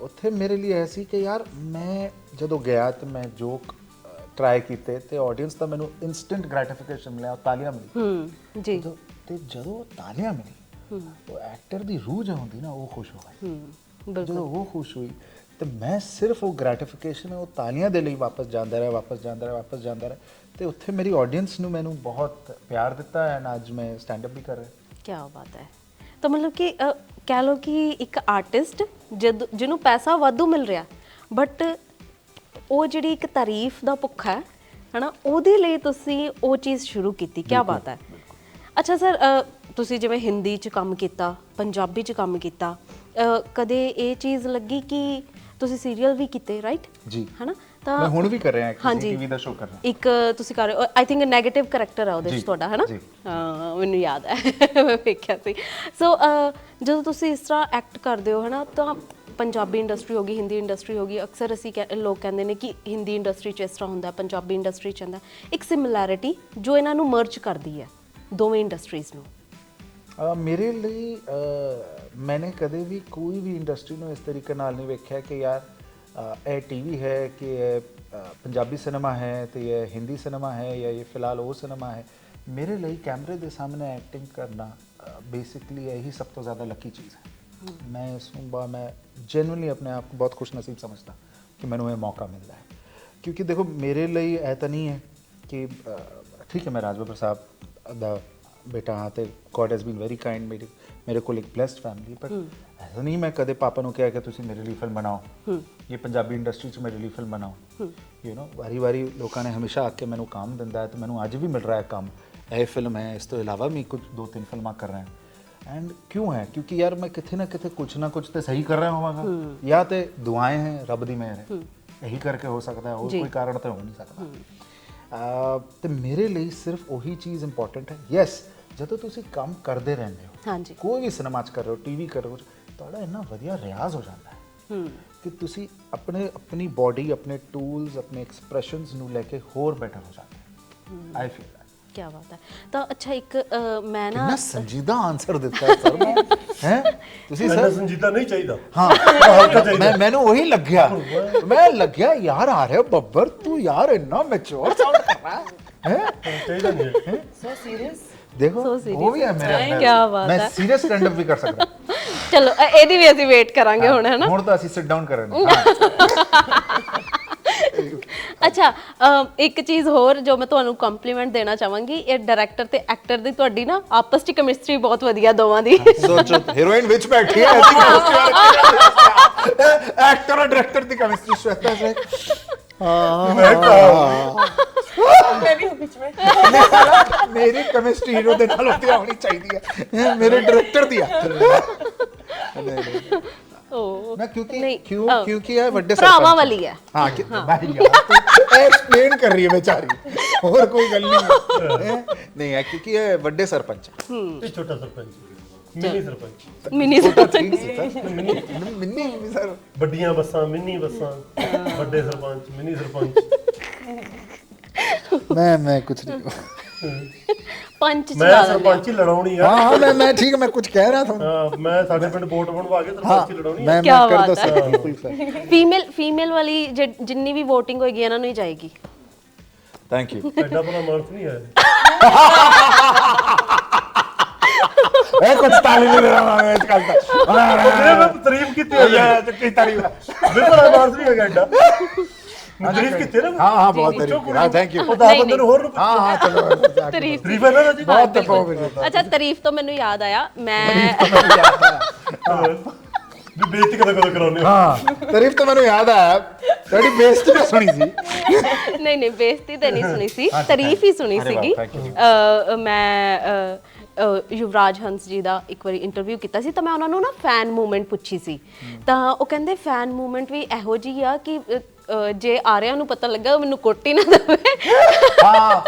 S2: ਉੱਥੇ ਮੇਰੇ ਲਈ ਇਹ ਸੀ ਕਿ ਯਾਰ ਮੈਂ ਜਦੋਂ ਗਿਆ ਤੇ ਮੈਂ ਜੋਕ ਟਰਾਈ ਕੀਤੇ ਤੇ ਆਡੀਅנס ਦਾ ਮੈਨੂੰ ਇਨਸਟੈਂਟ ਗ੍ਰੈਟੀਫਿਕੇਸ਼ਨ ਮਿਲਿਆ ਤਾਲੀਆਂ ਮਿਲੀ
S4: ਹੂੰ ਜੀ।
S2: ਤੇ ਜਦੋਂ ਤਾਲੀਆਂ ਮਿਲੀ ਉਹ ਐਕਟਰ ਦੀ ਰੂਹ ਜੋ ਹੁੰਦੀ ਨਾ ਉਹ ਖੁਸ਼ ਹੋ ਗਈ।
S4: ਹੂੰ ਬਿਲਕੁਲ।
S2: ਜਦੋਂ ਉਹ ਖੁਸ਼ ਹੋਈ ਤੇ ਮੈਂ ਸਿਰਫ ਉਹ ਗ੍ਰੈਟੀਫਿਕੇਸ਼ਨ ਉਹ ਤਾਲੀਆਂ ਦੇ ਲਈ ਵਾਪਸ ਜਾਂਦਾ ਰਿਹਾ ਵਾਪਸ ਜਾਂਦਾ ਰਿਹਾ ਵਾਪਸ ਜਾਂਦਾ ਰਿਹਾ। ਤੇ ਉੱਥੇ ਮੇਰੀ ਆਡੀਅנס ਨੂੰ ਮੈਨੂੰ ਬਹੁਤ ਪਿਆਰ ਦਿੱਤਾ ਐਂਡ ਅੱਜ ਮੈਂ ਸਟੈਂਡ ਅਪ ਵੀ ਕਰ ਰਿਹਾ।
S4: ਕੀ ਬਾਤ ਹੈ। ਤਾਂ ਮਤਲਬ ਕਿ ਅ, ਕਹਿ ਲਓ ਕਿ ਇੱਕ ਆਰਟਿਸਟ ਜਦ ਜਿਹਨੂੰ ਪੈਸਾ ਵਾਧੂ ਮਿਲ ਰਿਹਾ ਬਟ ਉਹ ਜਿਹੜੀ ਇੱਕ ਤਾਰੀਫ ਦਾ ਭੁੱਖਾ ਹੈ ਹਨਾ ਉਹਦੇ ਲਈ ਤੁਸੀਂ ਉਹ ਚੀਜ਼ ਸ਼ੁਰੂ ਕੀਤੀ। ਕੀ ਬਾਤ ਹੈ। ਅੱਛਾ ਸਰ ਤੁਸੀਂ ਜਿਵੇਂ ਹਿੰਦੀ 'ਚ ਕੰਮ ਕੀਤਾ ਪੰਜਾਬੀ 'ਚ ਕੰਮ ਕੀਤਾ ਅ, ਕਦੇ ਇਹ ਚੀਜ਼ ਲੱਗੀ ਕਿ ਤੁਸੀਂ ਸੀਰੀਅਲ ਵੀ ਕੀਤੇ ਰਾਈਟ
S2: ਜੀ।
S4: ਹਨਾ
S2: ਮੈਂ ਹੁਣ ਵੀ ਕਰ ਰਿਹਾ
S4: ਹਾਂਜੀ।
S2: ਐਕਚੁਅਲੀ ਟੀਵੀ ਦਾ ਸ਼ੋਅ ਕਰ ਰਿਹਾ
S4: ਇੱਕ ਤੁਸੀਂ ਕਰ ਰਹੇ ਹੋ ਆਈ ਥਿੰਕ ਨੈਗੇਟਿਵ ਕੈਰੈਕਟਰ ਆ ਉਹਦੇ
S2: ਜੀ,
S4: ਵਿੱਚ ਤੁਹਾਡਾ ਹੈਨਾ?
S2: ਜੀ।
S4: ਹਾਂ ਮੈਨੂੰ ਯਾਦ ਹੈ ਮੈਂ ਵੇਖਿਆ ਸੀ। ਸੋ ਜਦੋਂ ਤੁਸੀਂ ਇਸ ਤਰ੍ਹਾਂ ਐਕਟ ਕਰਦੇ ਹੋ ਹੈਨਾ ਤਾਂ ਪੰਜਾਬੀ ਇੰਡਸਟਰੀ ਹੋ ਗਈ ਹਿੰਦੀ ਇੰਡਸਟਰੀ ਹੋ ਗਈ ਅਕਸਰ ਅਸੀਂ ਕਹਿ- ਲੋਕ ਕਹਿੰਦੇ ਨੇ ਕਿ ਹਿੰਦੀ ਇੰਡਸਟਰੀ 'ਚ ਇਸ ਤਰ੍ਹਾਂ ਹੁੰਦਾ ਪੰਜਾਬੀ ਇੰਡਸਟਰੀ 'ਚ ਹੁੰਦਾ। ਇੱਕ ਸਿਮਿਲੈਰਿਟੀ ਜੋ ਇਹਨਾਂ ਨੂੰ ਮਰਜ ਕਰਦੀ ਹੈ ਦੋਵੇਂ ਇੰਡਸਟਰੀਜ਼ ਨੂੰ।
S2: ਮੇਰੇ ਲਈ ਅਹ, ਮੈਨੇ ਕਦੇ ਵੀ ਕੋਈ ਵੀ ਇੰਡਸਟਰੀ ਨੂੰ ਇਸ ਤਰੀਕੇ ਨਾਲ ਨਹੀਂ ਵੇਖਿਆ ਕਿ ਯਾਰ ਇਹ ਟੀਵੀ ਹੈ ਕਿ ਇਹ ਅਹ, ਪੰਜਾਬੀ ਸਿਨੇਮਾ ਹੈ ਤੇ ਇਹ ਹਿੰਦੀ ਸਿਨੇਮਾ ਹੈ ਜਾਂ ਇਹ ਫਿਲਹਾਲ ਉਹ ਸਿਨੇਮਾ ਹੈ ਮੇਰੇ ਲਈ ਕੈਮਰੇ ਦੇ ਸਾਹਮਣੇ ਐਕਟਿੰਗ ਕਰਨਾ ਬੇਸਿਕਲੀ ਇਹੀ ਸਭ ਤੋਂ ਜ਼ਿਆਦਾ ਲੱਕੀ ਚੀਜ਼ ਹੈ ਮੈਂ ਇਸ ਨੂੰ ਬਾ ਮੈਂ ਜੈਨੂਇਨਲੀ ਆਪਣੇ ਆਪ ਨੂੰ ਬਹੁਤ ਖੁਸ਼ਨਸੀਬ ਸਮਝਦਾ ਕਿ ਮੈਨੂੰ ਇਹ ਮੌਕਾ ਮਿਲਦਾ ਹੈ ਕਿਉਂਕਿ ਦੇਖੋ ਮੇਰੇ ਲਈ ਇਹ ਤਾਂ ਨਹੀਂ ਹੈ ਕਿ ਅਹ, ਠੀਕ ਹੈ ਮੈਂ ਰਾਜਵਰ ਸਾਹਿਬ ਦਾ ਬੇਟਾ ਹਾਂ ਤੇ God has been very kind ਮੇਰੇ ਮੇਰੇ ਕੋਲ ਇੱਕ ਬlesed ਫੈਮਿਲੀ ਪਰ ਐਸਾ ਨਹੀਂ ਮੈਂ ਕਦੇ ਪਾਪਾ ਨੂੰ ਕਿਹਾ ਕਿ ਤੁਸੀਂ ਮੇਰੇ ਲਈ ਫਿਲਮ ਬਣਾਓ ਇਹ ਪੰਜਾਬੀ ਇੰਡਸਟਰੀ 'ਚ ਮੇਰੇ ਲਈ ਫਿਲਮ ਬਣਾਓ ਯੂ نو ਵਾਰੀ-ਵਾਰੀ ਲੋਕਾਂ ਨੇ ਹਮੇਸ਼ਾ ਆ ਕੇ ਮੈਨੂੰ ਕੰਮ ਦਿੰਦਾ ਹੈ ਤੇ ਮੈਨੂੰ ਅੱਜ ਵੀ ਮਿਲ ਰਿਹਾ ਹੈ ਕੰਮ ਇਹ ਫਿਲਮ ਹੈ ਇਸ ਤੋਂ ਇਲਾਵਾ ਮੈਂ ਕੁਝ ਦੋ ਤਿੰਨ ਫਿਲਮਾਂ ਕਰ ਰਿਹਾ ਹਾਂ ਐਂਡ ਕਿਉਂ ਹੈ ਕਿਉਂਕਿ ਯਾਰ ਮੈਂ ਕਿਥੇ ਨਾ ਕਿਥੇ ਕੁਝ ਨਾ ਕੁਝ ਤੇ ਸਹੀ ਕਰ ਰਿਹਾ ਹੋਵਾਂਗਾ ਜਾਂ ਤੇ ਦੁਆਏਂ ਹੈ ਰੱਬ ਦੀ ਮਿਹਰ ਹੈ ਇਹੀ ਕਰਕੇ ਹੋ ਸਕਦਾ ਹੈ ਹੋਰ ਕੋਈ ਕਾਰਨ ਤਾਂ ਹੋ ਨਹੀਂ ਸਕਦਾ ਤੇ ਮੇਰੇ ਲਈ ਸਿਰਫ ਉਹੀ ਚੀਜ਼ ਇੰਪੋਰਟੈਂਟ ਹੈ ਯੈਸ ਜਦੋਂ ਤੁਸੀਂ ਕੰਮ ਕਰਦੇ ਰਹਿੰਦੇ ਹੋ
S4: ਹਾਂਜੀ
S2: ਕੋਈ ਵੀ ਸਿਨੇਮਾ ਚ ਕਰ ਰਹੇ ਹੋ ਟੀਵੀ ਕਰ ਰਹੇ ਹੋ ਤੁਹਾਡਾ ਇੰਨਾ ਵਧੀਆ ਰਿਆਜ਼ ਹੋ ਜਾਂਦਾ ਹੈ
S4: ਹੂੰ।
S2: ਕਿ ਤੁਸੀਂ ਆਪਣੇ ਆਪਣੀ ਬਾਡੀ ਆਪਣੇ ਟੂਲਸ ਆਪਣੇ ਐਕਸਪ੍ਰੈਸ਼ਨਸ ਨੂੰ ਲੈ ਕੇ ਹੋਰ ਬੈਟਰ ਹੋ ਜਾਂਦੇ ਆਈ ਫੀਲ
S4: ਕੀ ਬਾਤ ਹੈ। ਤਾਂ ਅੱਛਾ ਇੱਕ ਅ, ਮੈਂ ਨਾ
S2: ਕਿੰਨਾ ਸੰਜੀਦਾ ਆਨਸਰ ਦਿੱਤਾ ਹੈ ਸਰ ਮੈਂ ਹੈ? ਤੁਸੀਂ
S3: ਇੰਨਾ
S2: ਸਰ
S3: ਸੰਜੀਦਾ ਨਹੀਂ ਚਾਹੀਦਾ।
S2: ਹਾਂ।
S3: ਹਲਕਾ ਚਾਹੀਦਾ।
S2: ਮੈਂ ਮੈਨੂੰ ਉਹੀ ਲੱਗਿਆ। ਮੈਂ ਲੱਗਿਆ ਯਾਰ ਆ ਰਿਹਾ ਬੱਬਰ ਤੂੰ ਯਾਰ ਇੰਨਾ ਮੈਚੁਰ ਸਾਊਂਡ ਕਰ ਰਹਾ ਹੈ।
S3: ਚਾਹੀਦਾ ਨਹੀਂ ਹੈ।
S1: So serious?
S2: ਦੇਖੋ
S4: So serious.
S2: ਉਹ ਵੀ ਹੈ ਮੇਰੇ ਅੰਦਰ।
S4: ਕਿਆ ਬਾਤ
S2: ਮੈਂ
S4: ਹੈ।
S2: ਸੀਰੀਅਸ ਸਟੈਂਡ ਅਪ ਵੀ ਕਰ ਸਕਦਾ।
S4: ਚਲੋ ਅ, ਇਹਦੀ ਵੀ ਅਸੀਂ ਵੇਟ ਕਰਾਂਗੇ ਹੁਣ ਹੈ ਨਾ
S2: ਹੁਣ ਤਾਂ ਅਸੀਂ ਸਿਟ ਡਾਊਨ ਕਰਾਂਗੇ ਹਾਂ
S4: ਅੱਛਾ ਅਮ, ਇੱਕ ਚੀਜ਼ ਹੋਰ ਜੋ ਮੈਂ ਤੁਹਾਨੂੰ ਕੰਪਲੀਮੈਂਟ ਦੇਣਾ ਚਾਹਾਂਗੀ ਇਹ ਡਾਇਰੈਕਟਰ ਤੇ ਐਕਟਰ ਦੀ ਤੁਹਾਡੀ ਨਾ ਆਪਸ ਚ ਕੈਮਿਸਟਰੀ ਬਹੁਤ ਵਧੀਆ ਦੋਵਾਂ ਦੀ
S2: ਸੋਚੋ ਹੀਰੋਇਨ ਵਿੱਚ ਬੈਠੀ ਹੈ ਐਸੀ ਕੈਮਿਸਟਰੀ ਐਕਟਰ और डायरेक्टर ਦੀ ਕੈਮਿਸਟਰੀ श्वेता है
S3: ਮੈਂ ਕਹਾ
S1: मैं भी हूँ बीच में
S2: ਮੇਰੀ ਕੈਮਿਸਟਰੀ ਹੀਰੋ ਦੇ ਨਾਲ ਉੱਤੇ ਆਉਣੀ ਚਾਹੀਦੀ ਹੈ ਮੇਰੇ ਡਾਇਰੈਕਟਰ ਦੀ ਆ
S4: ਓ
S2: ਨਾ ਕਿਉਂਕਿ
S4: ਨਹੀਂ,
S2: ਕਿਉਂ
S4: ਅ,
S2: ਕਿਉਂਕਿ ਇਹ ਵੱਡੇ
S4: ਭਰਾਵਾਂ
S2: ਸਰਪੰਚ
S4: ਵਾਲੀ ਹੈ
S2: ਹਾਂ ਕਿ ਮੈਂ ਯਾਰ ਐਕਸਪਲੇਨ ਕਰ ਰਹੀ ਹੈ ਵਿਚਾਰੀ ਹੋਰ ਕੋਈ ਗੱਲ ਨਹੀਂ ਹੈ ਹੈਂ? ਨਹੀਂ ਹੈ ਕਿਉਂਕਿ ਇਹ ਵੱਡੇ ਸਰਪੰਚ ਹੈ
S3: ਇਹ ਛੋਟਾ ਸਰਪੰਚ ਮਿੰਨੀ ਸਰਪੰਚ
S4: ਮਿਨੀ
S2: ਛੋਟਾ ਠੀਕ ਸੀ ਸਰ ਮਿੰਨੀ ਮਿੰਨੀ ਸਰ
S3: ਵੱਡੀਆਂ ਬੱਸਾਂ ਮਿੰਨੀ ਬੱਸਾਂ ਵੱਡੇ ਸਰਪੰਚ ਚ
S2: ਮੈਂ
S4: ਲਾ ਦਿੰਦੇ ਆ।
S3: ਸਰਪੰਚੀ ਲੜਾਉਣੀ ਆ।
S2: हाँ हाँ मैं मैं ठीक है मैं कुछ कह रहा था
S3: ਹਾਂ, ਮੈਂ ਸਾਡੇ ਪਿੰਡ ਵੋਟ ਬਣਵਾ ਕੇ
S2: हाँ
S3: ਸਰਪੰਚੀ ਲੜਾਉਣੀ ਆ।
S2: मैं
S4: क्या
S2: मैं कर
S4: दो
S2: बात
S4: है।
S2: सर बिल्कुल सर
S4: ਫੀਮੇਲ ਫੀਮੇਲ ਵਾਲੀ ਜਿ- ਜਿੰਨੀ ਵੀ VOTING ਹੋਏਗੀ ਇਹਨਾਂ ਨੂੰ ਹੀ ਜਾਏਗੀ।
S2: थैंक यू
S3: ਐਡਾ ਬਣਾ ਮਾਨਸ ਨਹੀਂ ਹੈ
S2: ए कुछ ताली नहीं दे रहा मैं आजकल तक हाँ,
S3: हाँ, हाँ। ਮੈਂ ਤਾਰੀਫ ਕੀਤੀ ਹੋਈ है,
S2: है जो की
S3: ताली बिल्कुल मानस नहीं है ਐਡਾ। ਤਾਰੀਫ ਕੀਤੀ ਨਾ
S2: ਹਾਂ ਹਾਂ ਬਹੁਤ ਤਾਰੀਫ ਹਾਂ ਥੈਂਕ ਯੂ
S3: ਉਹ ਤਾਂ ਬੰਦੇ ਨੂੰ ਹੋਰ ਨੂੰ
S2: ਹਾਂ ਹਾਂ ਚਲੋ
S4: ਤਾਰੀਫ
S3: ਤਾਰੀਫ ਹੈ ਨਾ ਜੀ
S2: ਬਹੁਤ ਤਫੋ ਮੇਰੇ
S4: ਅੱਛਾ ਤਾਰੀਫ ਤੋਂ ਮੈਨੂੰ ਯਾਦ ਆਇਆ। ਮੈਂ
S3: ਵੀ ਬੇਇੱਜ਼ਤੀ ਕਦੋਂ ਕਦੋਂ ਕਰਾਉਂਦੇ ਹੋ?
S2: ਹਾਂ ਤਾਰੀਫ ਤਾਂ ਮੈਨੂੰ ਯਾਦ ਆਇਆ। ਤੁਹਾਡੀ ਬੇਇੱਜ਼ਤੀ ਮੈਂ ਸੁਣੀ ਸੀ।
S4: ਨਹੀਂ ਨਹੀਂ ਬੇਇੱਜ਼ਤੀ ਤਾਂ ਨਹੀਂ ਸੁਣੀ ਸੀ। ਤਾਰੀਫ ਹੀ ਸੁਣੀ ਸੀਗੀ। ਮੈਂ ਅ, ਯੁਵਰਾਜ ਹੰਸ ਜੀ ਦਾ ਇੱਕ ਵਾਰੀ ਇੰਟਰਵਿਊ ਕੀਤਾ ਸੀ ਤਾਂ ਮੈਂ ਉਹਨਾਂ ਨੂੰ ਨਾ ਫੈਨ ਮੂਵਮੈਂਟ ਪੁੱਛੀ ਸੀ। ਤਾਂ ਉਹ ਕਹਿੰਦੇ ਫੈਨ ਮੂਵਮੈਂਟ ਵੀ ਇਹੋ ਜੀ ਆ ਕਿ ਅ, ਅ, ਜੇ ਆਰਿਆਂ ਨੂੰ ਪਤਾ ਲੱਗਾ ਉਹ ਮੈਨੂੰ ਹੀ ਨਾ ਦੇਵੇ।
S2: ਹਾਂ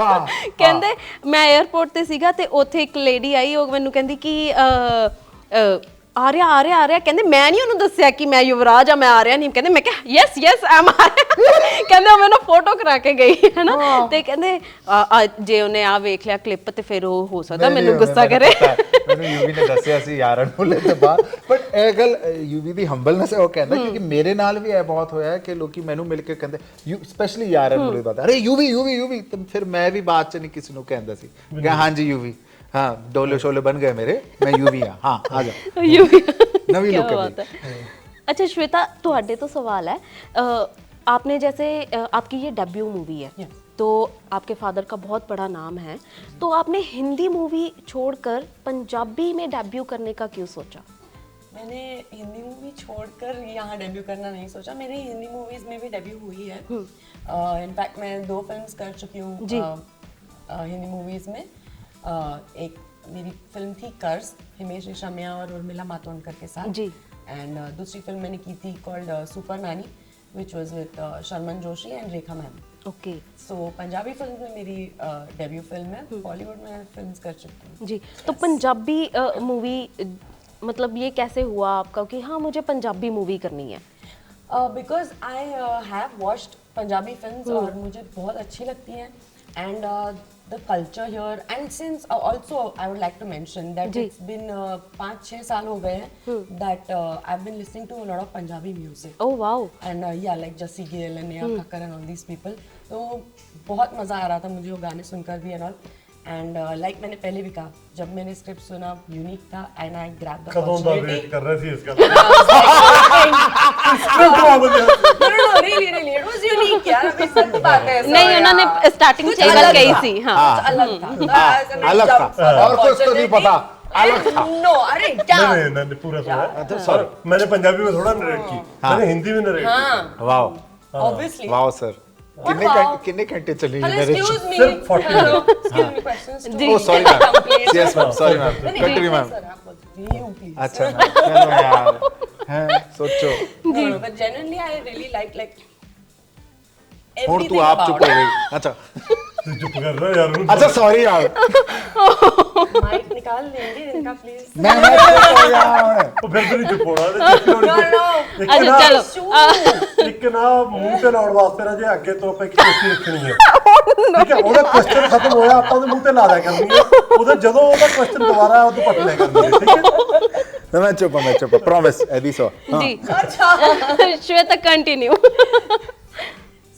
S2: ਹਾਂ
S4: ਕਹਿੰਦੇ ਮੈਂ 에어ਪੋਰਟ ਤੇ ਸੀਗਾ ਤੇ ਉੱਥੇ ਇੱਕ ਲੇਡੀ ਆਈ ਉਹ ਮੈਨੂੰ ਕਹਿੰਦੀ ਕਿ ਅ, ਅ, ਆ ਰਿਹਾ ਆ ਰਿਹਾ ਆ ਰਿਹਾ। ਕਹਿੰਦੇ ਮੈਂ ਨਹੀਂ ਉਹਨੂੰ ਦੱਸਿਆ ਕਿ ਮੈਂ ਯੁਵਰਾਜ ਆ ਮੈਂ ਆ ਰਿਹਾ ਨਹੀਂ। ਕਹਿੰਦੇ ਮੈਂ ਕਿਹਾ ਯੈਸ ਯੈਸ ਆਮ ਆ ਰਿਹਾ। ਕਹਿੰਦੇ ਉਹ ਮੈਨੂੰ ਫੋਟੋ ਕਰਾ ਕੇ ਗਈ ਹੈ। ਨਾ ਤੇ ਕਹਿੰਦੇ ਆ- ਆ, ਜੇ ਉਹਨੇ ਆ ਵੇਖ ਲਿਆ ਕਲਿੱਪ ਤੇ ਫਿਰ ਉਹ ਹੋ ਸਕਦਾ ਮੈਨੂੰ ਗੁੱਸਾ ਕਰੇ।
S2: ਮੈਨੂੰ ਯੂਵੀ ਨੇ ਦੱਸਿਆ ਸੀ ਯਾਰਾਂ ਨੂੰ ਲੈ ਤੇ ਬਾਅਦ ਬਟ ਇਹ ਗੱਲ ਯੂਵੀ ਦੀ ਹੰਬਲਨੈਸ ਹੈ ਉਹ ਕਹਿੰਦਾ ਕਿਉਂਕਿ ਮੇਰੇ ਨਾਲ ਵੀ ਇਹ ਬਹੁਤ ਹੋਇਆ ਹੈ ਕਿ ਲੋਕੀ ਮੈਨੂੰ ਮਿਲ ਕੇ ਕਹਿੰਦੇ ਸਪੈਸ਼ਲੀ ਯਾਰਾਂ ਨੂੰ ਲੈ ਬਾਤ ਅਰੇ ਯੂਵੀ ਯੂਵੀ ਯੂਵੀ ਤੇ ਫਿਰ ਮੈਂ ਵੀ ਬਾਅਦ ਚ ਨਹੀਂ ਕਿਸੇ ਨੂੰ ਕਹਿੰਦਾ ਸੀ। ਕਿ ਹਾਂਜੀ ਯੂਵੀ। हाँ डोले शोले बन गए मेरे मैं यूवी हाँ हाँ आ
S4: जा
S2: यूवी
S4: हाँ।
S2: नवी लुक
S4: बात है। अच्छा श्वेता तो ਤੁਹਾਡੇ तो सवाल है। आपने जैसे आपकी ये डेब्यू मूवी है तो आपके फादर का बहुत बड़ा नाम है। तो आपने हिंदी मूवी छोड़कर पंजाबी में डेब्यू करने का क्यों सोचा?
S1: मैंने हिंदी मूवी छोड़कर यहाँ डेब्यू करना नहीं सोचा। मेरे हिंदी मूवीज़ में भी डेब्यू हुई है। हम्म। इनफैक्ट मैं दो फिल्म्स कर चुकी हूँ हिंदी मूवीज़ में। एक मेरी फ़िल्म थी कर्ज हिमेश रेशमिया और उर्मिला मातोंडकर के साथ।
S4: जी।
S1: एंड दूसरी फ़िल्म मैंने की थी called super Nani which was with Sharman Joshi and Rekha ma'am.
S4: Okay
S1: so Punjabi film में मेरी डेब्यू फ़िल्म है। बॉलीवुड में फ़िल्म कर चुकी हूँ।
S4: जी तो पंजाबी मूवी मतलब ये कैसे हुआ आपका कि हाँ मुझे पंजाबी मूवी करनी है?
S1: Because I have watched Punjabi film और मुझे बहुत अच्छी लगती हैं। And the culture here and since uh, also I would like to mention that
S4: जी.
S1: it's been पाँच छः साल हो गए हैं that uh, I've been listening to a lot of Punjabi
S4: music oh
S1: wow and uh, yeah like Jassi Gill and Neha Kakkar and all these people तो बहुत मज़ा आ रहा था मुझे वो गाने सुनकर भी and all एंड लाइक मैंने पहले भी कहा जब मैंने स्क्रिप्ट सुना यूनिक था एंड आई ग्रैब द
S3: कदों का वेट कर
S1: रही थी इसका really, really, it was unique यार अभी सच बात है ऐसा
S4: नहीं उन्होंने स्टार्टिंग से गल कही
S1: थी
S4: हाँ।
S1: अलग था।
S2: अलग था। और कुछ तो नहीं पता। अलग था।
S1: नो अरे
S3: नहीं नहीं पूरा सुना।
S2: सॉरी अच्छा,
S3: मैंने पंजाबी में थोड़ा नरेट की। मैंने हिंदी में नरेट की।
S2: वाओ। हाँ।
S1: ऑब्वियसली
S2: वाओ सर कितने कितने
S1: घंटे
S2: चली
S1: एक्सक्यूज मी
S3: सिर्फ़ 40
S1: questions oh sorry
S2: ma'am yes
S1: ma'am sorry ma'am continue ma'am
S2: अच्छा मैम चलो यार हैं सोचो
S1: No, no, but genuinely, I really like like.
S2: और
S1: everything
S2: तू आप
S1: about
S2: चुप हो
S1: it.
S2: गई अच्छा
S3: तू चुप कर रहा यार
S2: अच्छा सॉरी यार
S1: Mic निकाल लेंगे इनका प्लीज.
S2: मैं मैं चुप हो गया हूं
S3: ਉਹ ਫਿਰ ਤੂੰ ਨਹੀਂ ਚੁੱਪ ਹੋਣਾ ਤੇ ਚੁੱਪ ਹੋਣੀ
S1: No, no.
S3: ਇੱਕ
S4: अच्छा
S3: ਨਾ-
S4: चलो
S3: ਇੱਕ ਨਾ ਮੂੰਹ ਤੇ ਲਾਉਣ ਵਾਸਤੇ ਨਾ ਜੇ ਅੱਗੇ ਤੋਂ ਆਪਾਂ ਇੱਕ ਚੁੱਪੀ ਰੱਖਣੀ ਹੈ ਠੀਕ ਹੈ ਉਹਦਾ ਕੁਐਸਚਨ ਖਤਮ ਹੋਇਆ ਆਪਾਂ ਉਹਦੇ ਮੂੰਹ ਤੇ ਲਾ ਦਿਆ ਕਰਨੀ ਹੈ ਉਹਦਾ ਜਦੋਂ ਉਹਦਾ ਕੁਐਸਚਨ ਦੁਬਾਰਾ ਉਹ ਤੋਂ ਪਟ ਲਿਆ ਕਰਨੀ ਹੈ ਠੀਕ ਹੈ
S2: ਤਾਂ ਮੈਂ ਚੁੱਪ ਹਾਂ, ਮੈਂ ਚੁੱਪ ਪ੍ਰੋਮਿਸ ਐਦੀ ਸੋ
S4: ਜੀ ਸ਼ਵੇਤਾ ਕੰਟੀਨਿਊ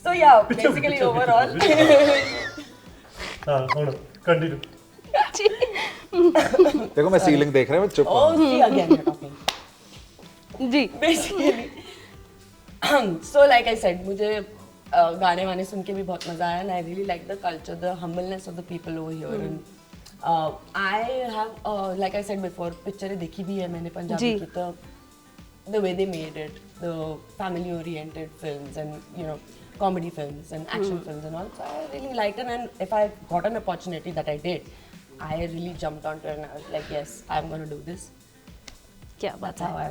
S1: So yeah,
S3: ਪਿੱਛੇ-
S1: basically
S3: ਪਿੱਛੇ-
S1: overall.
S3: ਹਾਂ ਹੁਣ ਕੰਟੀਨਿਊ
S4: ਜੀ
S2: ਦੇਖੋ ਮੈਂ ਸੀਲਿੰਗ ਦੇਖ ਰਿਹਾ ਮੈਂ ਚੁੱਪ ਹਾਂ
S1: oh, see again you're talking.
S4: ਜੀ
S1: Basically. so like I said, मुझे uh, गाने वाने सुन के भी बहुत मजा आया and I really like the culture, the humbleness of the people over here and I have like I said before पिक्चरें देखी भी है मैंने पंजाबी
S4: जी।
S1: की तो the way they made it, the family oriented films and you know comedy films and action films and all. So I really liked it, and if I got an opportunity that I did, I really jumped onto it and I was like, yes, I'm gonna do this.
S4: क्या बात
S1: That's how I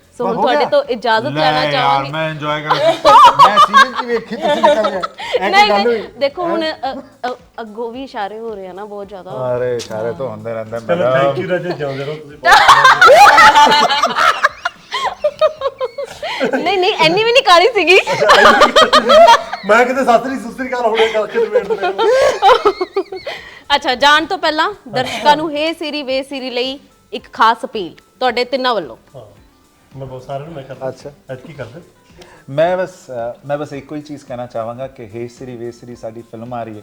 S4: ਸੋ ਹੁਣ ਤੁਹਾਡੇ? ਤੋਂ ਇਜਾਜ਼ਤ ਲੈਣਾ
S2: ਯਾਰ,
S4: ਚਾਹਾਂਗੀ।
S2: ਮੈਂ ਇੰਜੋਏ ਕਰ ਮੈਂ ਸੀਰੀਜ਼ ਦੀ ਵੇਖੀ ਤੁਸੀਂ ਨਿਕਲ ਗਏ ਇਹ
S4: ਨਹੀਂ
S2: ਕੀ ਗੱਲ
S4: ਨਹੀਂ
S2: ਹੋਈ
S4: ਦੇਖੋ ਹੁਣ ਅ- ਅ- ਅੱਗੋਂ ਵੀ ਇਸ਼ਾਰੇ ਹੋ ਰਹੇ ਆ ਨਾ ਬਹੁਤ ਜ਼ਿਆਦਾ।
S2: ਅਰੇ ਇਸ਼ਾਰੇ ਤਾਂ ਹੁੰਦੇ ਰਹਿੰਦੇ
S3: ਚਲੋ ਥੈਂਕ ਯੂ ਰਾਜੇ ਜਿਉਂਦੇ ਰਹੋ ਤੁਸੀਂ ਬਹੁਤ।
S4: ਨਹੀਂ ਨਹੀਂ ਐਨੀ ਵੀ ਨਹੀਂ ਕਾਲੀ ਸੀਗੀ।
S3: ਮੈਂ ਕਿਤੇ ਸਾਸਰੀ ਸੁਸਰੀ ਕਾਲ ਹੋਣੇ ਕਰਕੇ ਡਿਬੇਟ ਦੇ
S4: ਅੱਛਾ ਜਾਣ ਤੋਂ ਪਹਿਲਾਂ ਦਰਸ਼ਕਾਂ ਨੂੰ ਹੇ ਸੀਰੀ ਵੇ ਸੀਰੀ ਲਈ ਇੱਕ ਖਾਸ ਅਪੀਲ ਤੁਹਾਡੇ ਤਿੰਨਾਂ ਵੱਲੋਂ।
S3: ਹਾਂ। ਮੈਂ ਬਹੁਤ ਸਾਰਿਆਂ ਨੂੰ ਮੈਂ ਕਰਦਾ।
S2: ਅੱਛਾ।
S3: ਅੱਜ ਕੀ ਕਰਦੇ?
S2: ਮੈਂ ਬਸ ਅ, ਮੈਂ ਬਸ ਇੱਕੋ ਹੀ ਚੀਜ਼ ਕਹਿਣਾ ਚਾਹਾਂਗਾ ਕਿ ਹੇ ਸ੍ਰੀ ਵੇ ਸ੍ਰੀ ਸਾਡੀ ਫਿਲਮ ਆ ਰਹੀ ਹੈ।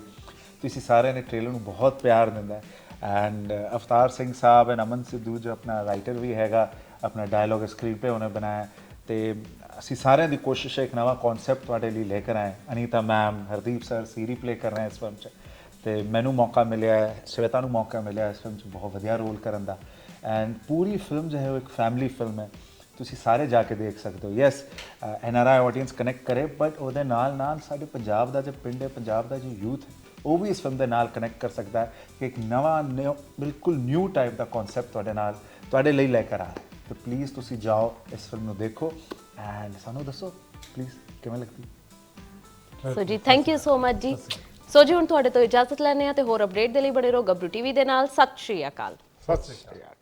S2: ਤੁਸੀਂ ਸਾਰਿਆਂ ਨੇ ਟ੍ਰੇਲਰ ਨੂੰ ਬਹੁਤ ਪਿਆਰ ਦਿੰਦਾ ਹੈ। ਐਂਡ ਅਵਤਾਰ ਸਿੰਘ ਸਾਹਿਬ ਐਂਡ ਅਮਨ ਸਿੱਧੂ ਜੋ ਆਪਣਾ ਰਾਈਟਰ ਵੀ ਹੈਗਾ ਆਪਣਾ ਡਾਇਲੌਗ ਸਕਰੀਨ ਪੇ ਉਹਨੇ ਬਣਾਇਆ ਹੈ। ਤੇ ਅਸੀਂ ਸਾਰਿਆਂ ਦੀ ਕੋਸ਼ਿਸ਼ ਹੈ ਇੱਕ ਨਵਾਂ ਕਨਸੈਪਟ ਤੁਹਾਡੇ ਲਈ ਲੈ ਕੇ ਆਏ Anita ma'am Hardeep sir Seeri play ਕਰ ਰਹੇ ਇਸ ਫਿਲਮ 'ਚ। ਤੇ ਮੈਨੂੰ ਮੌਕਾ ਮਿਲਿਆ ਹੈ ਸ਼ਵੇਤਾ ਨੂੰ ਮੌਕਾ ਮਿਲਿਆ ਇਸ ਫਿਲਮ 'ਚ ਬਹੁਤ ਵਧੀਆ ਰੋਲ ਕਰਨ ਦਾ। ਐਂਡ ਪੂਰੀ ਫਿਲਮ ਜੋ ਹੈ ਉਹ ਇੱਕ ਫੈਮਿਲੀ ਫਿਲਮ ਹੈ। ਤੁਸੀਂ ਸਾਰੇ ਜਾ ਕੇ ਦੇਖ ਸਕਦੇ ਹੋ। Yes N R I audience connect ਕਰੇ ਬਟ ਉਹਦੇ ਨਾਲ ਨਾਲ ਸਾਡੇ ਪੰਜਾਬ ਦਾ ਜੋ ਪਿੰਡ ਹੈ ਪੰਜਾਬ ਦਾ ਜੋ ਯੂਥ ਹੈ ਉਹ ਵੀ ਇਸ ਫਿਲਮ ਦੇ ਨਾਲ ਕਨੈਕਟ ਕਰ ਸਕਦਾ ਹੈ ਕਿ ਇੱਕ ਨਵਾਂ ਨਿਊ ਬਿਲਕੁਲ ਨਿਊ ਟਾਈਪ ਦਾ ਕਨਸੈਪਟ ਤੁਹਾਡੇ ਨਾਲ ਤੁਹਾਡੇ ਲਈ ਲੈ ਕੇ ਆ ਰਿਹਾ ਹੈ। ਤੇ ਪਲੀਜ਼ ਤੁਸੀਂ ਜਾਓ ਇਸ ਫਿਲਮ ਨੂੰ ਦੇਖੋ ਐਂਡ ਸਾਨੂੰ ਦੱਸੋ ਪਲੀਜ਼ ਕਿਵੇਂ ਲੱਗਦੀ?
S4: ਸੋ ਜੀ ਥੈਂਕ ਯੂ ਸੋ ਮਚ ਜੀ। ਸੋ ਜੀ ਹੁਣ ਤੁਹਾਡੇ ਤੋਂ ਇਜਾਜ਼ਤ ਲੈਣੇ ਆ ਤੇ ਹੋਰ ਅਪਡੇਟ ਦੇ ਲਈ ਬੜੇ ਰਹੋ ਗੱਬਰੂ ਟੀਵੀ ਦੇ ਨਾਲ। ਸਤਿ ਸ਼੍ਰੀ ਅਕਾਲ।
S3: ਸਤਿ ਸ਼੍ਰੀ ਅਕਾਲ।